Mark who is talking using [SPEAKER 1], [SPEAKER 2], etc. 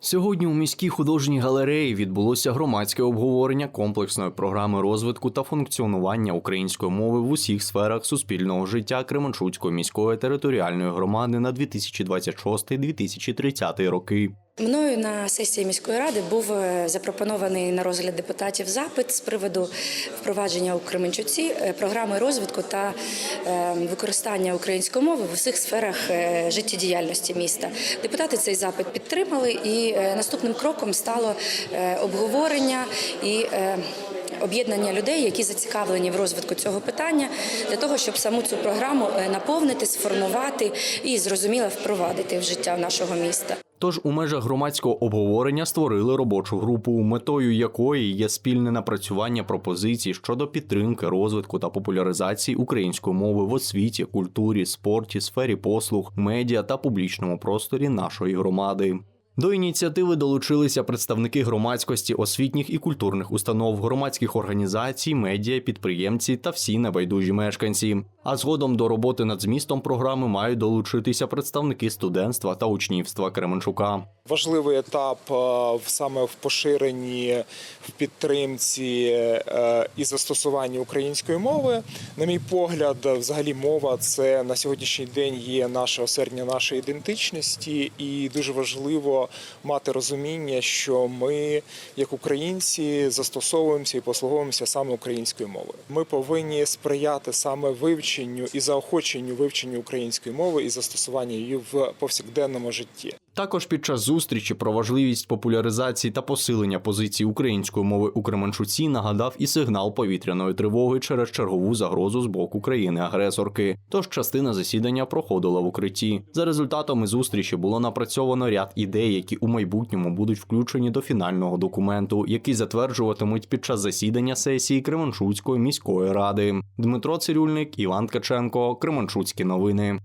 [SPEAKER 1] Сьогодні у міській художній галереї відбулося громадське обговорення комплексної програми розвитку та функціонування української мови в усіх сферах суспільного життя Кременчуцької міської територіальної громади на 2026-2030 роки.
[SPEAKER 2] Мною на сесії міської ради був е, запропонований на розгляд депутатів запит з приводу впровадження у Кременчуці е, програми розвитку та е, використання української мови в усіх сферах е, життєдіяльності міста. Депутати цей запит підтримали, і наступним кроком стало обговорення і об'єднання людей, які зацікавлені в розвитку цього питання, для того, щоб саму цю програму наповнити, сформувати і зрозуміло впровадити в життя нашого міста.
[SPEAKER 1] Тож у межах громадського обговорення створили робочу групу, метою якої є спільне напрацювання пропозицій щодо підтримки, розвитку та популяризації української мови в освіті, культурі, спорті, сфері послуг, медіа та публічному просторі нашої громади. До ініціативи долучилися представники громадськості, освітніх і культурних установ, громадських організацій, медіа, підприємці та всі небайдужі мешканці. А згодом до роботи над змістом програми мають долучитися представники студентства та учнівства Кременчука.
[SPEAKER 3] Важливий етап е, саме в поширенні, в підтримці е, і застосуванні української мови. На мій погляд, взагалі мова це на сьогоднішній день є наше осердя нашої ідентичності, і дуже важливо мати розуміння, що ми, як українці, застосовуємося і послуговуємося саме українською мовою. Ми повинні сприяти саме вивченню і заохоченню вивченню української мови і застосування її в повсякденному житті.
[SPEAKER 1] Також під час зустрічі про важливість популяризації та посилення позиції української мови у Кременчуці нагадав і сигнал повітряної тривоги через чергову загрозу з боку країни-агресорки. Тож частина засідання проходила в укритті. За результатами зустрічі було напрацьовано ряд ідей, які у майбутньому будуть включені до фінального документу, який затверджуватимуть під час засідання сесії Кременчуцької міської ради. Дмитро Цирюльник, Іван Ткаченко, Кременчуцькі новини.